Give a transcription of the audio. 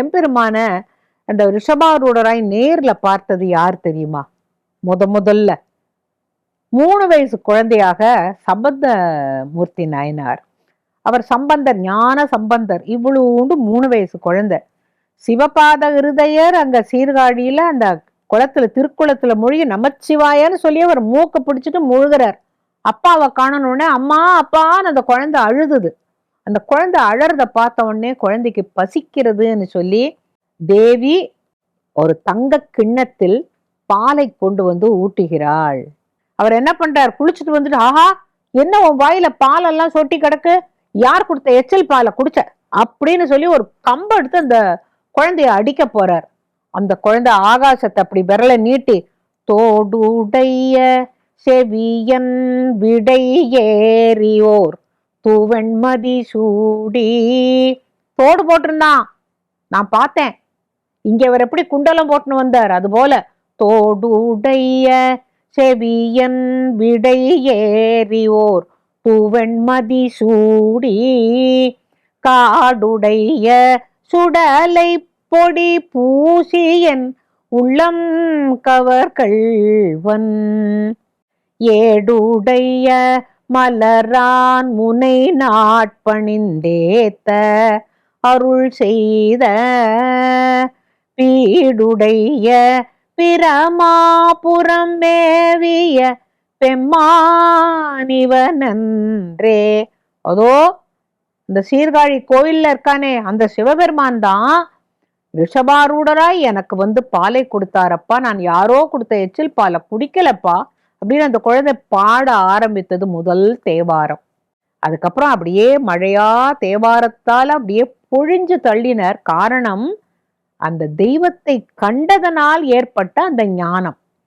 எம்பெருமான அந்த ரிஷபாரூடராய் நேர்ல பார்த்தது யார் தெரியுமா? முத முதல்ல. மூணு வயசு குழந்தையாக சம்பந்த மூர்த்தி நாயனார். அவர் சம்பந்தர் ஞான சம்பந்தர் இவ்வளவுண்டு மூணு வயசு குழந்தை. சிவபாத இருதயர் அங்க சீர்காழியில அந்த குளத்துல திருக்குளத்துல மூழ்கி நமச்சிவாயன்னு சொல்லி அவர் மூக்க பிடிச்சிட்டு முழுகிறார். அப்பாவை காணணுன்னே அம்மா அப்பான்னு அந்த குழந்தை அழுதுது. அந்த குழந்தை அழறத பார்த்த உடனே குழந்தைக்கு பசிக்கிறதுன்னு சொல்லி தேவி ஒரு தங்க கிண்ணத்தில் பாலை கொண்டு வந்து ஊட்டுகிறாள். அவர் என்ன பண்றார்? குளிச்சுட்டு வந்துட்டு ஆஹா என்ன உன் வாயில பாலெல்லாம் சொட்டி கிடக்கு? யார் கொடுத்த எச்சல் பாலை குடிச்ச? அப்படின்னு சொல்லி ஒரு கம்பை எடுத்து அந்த குழந்தைய அடிக்க போறார். அந்த குழந்தை ஆகாசத்தை அப்படி விரலை நீட்டி தோடுடைய செவியன் விடை ஏறியோர் தூவெண்மதி சூடி. தோடு போட்டிருந்தான். நான் பார்த்தேன். இங்க அவர் எப்படி குண்டலம் போட்டுன்னு வந்தார். அது போல தோடுடைய செவியன் விடை ஏறியோர். தூவெண்மதி சூடி. காடுடைய சுடலை பொடி பூசியன் உள்ளம் கவர்கள்வன். ஏடுடைய மலரான் முனை நாட்பணிந்தேத்த அருள் செய்த பீடுடைய பிரமாபுரம் மேவிய பெம்மானிவனன்றே. அதோ இந்த சீர்காழி கோயில்ல இருக்கானே அந்த சிவபெருமான் தான் ரிஷபாரூடராய் எனக்கு வந்து பாலை கொடுத்தாரப்பா. நான் யாரோ கொடுத்த எச்சில் பாலை குடிக்கலப்பா. அப்படின்னு அந்த குழந்தை பாட ஆரம்பித்தது முதல் தேவாரம். அதுக்கப்புறம் அப்படியே மழையா தேவாரத்தால் அப்படியே பொழிஞ்சு தள்ளினர். காரணம் அந்த தெய்வத்தை கண்டதனால் ஏற்பட்ட அந்த ஞானம்.